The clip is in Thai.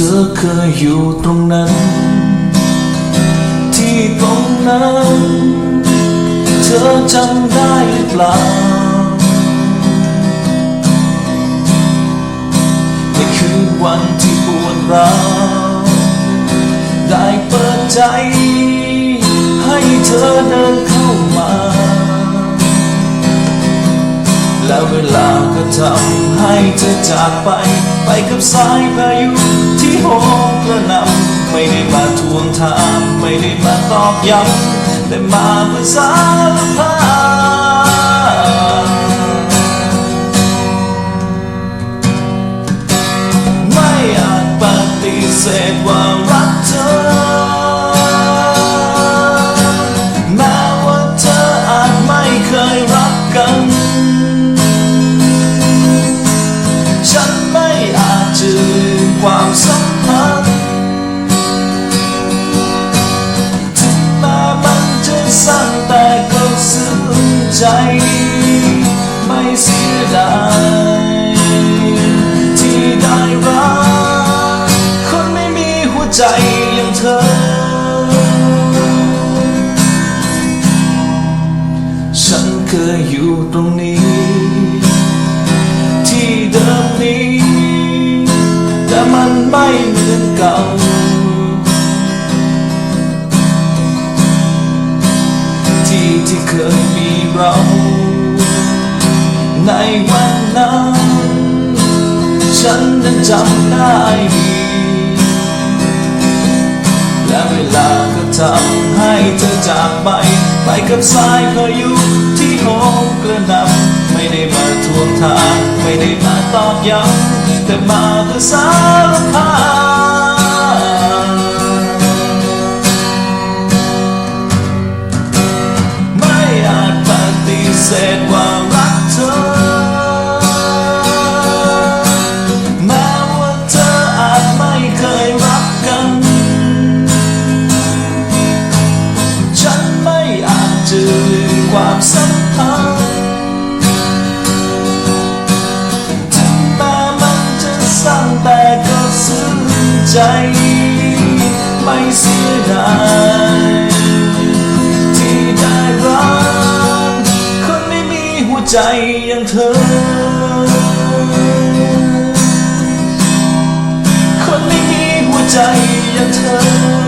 ธอเคยอยู่ตรงนั้น ที่ตรงนั้น เธอจำได้หรือเปล่าในคืนวันที่ปวดร้าวได้เปิดใจ ให้เธอเดิน แล้วเวลาก็ทำให้เธอจากไป ไปกับสายพายุที่โหมกระหน่ำไม่ได้มาทวงถามไม่ได้มาตอกย้ำแต่มาเพื่อสารภาพไม่อาจปฏิเสธว่ารักเธอ ใจ ไม่เสียดายที่ได้รักคนไม่มีหัวใจอย่างเธอ ฉันเคยอยู่ตรงนี้ ที่เดิมนี้ แต่มันไม่เหมือนเก่า ที่เคยมีเรา ในวันนั้น ฉันนั้นจำได้ดีและเวลาก็ทำให้เธอจากไป ไปกับสายพายุที่โหมกระหน่ำไม่ได้มาทวงทาง ไม่ได้มาตอกย้ำแต่มาเพื่อสารภาพ จจะลืมความสัมพันธ์ถึงแม้มันจะสั้นแต่ก็ซึ้งใจ ไม่เสียดายที่ได้รักคนไม่มีหัวใจอย่างเธอ คนไม่มีหัวใจอย่างเธอ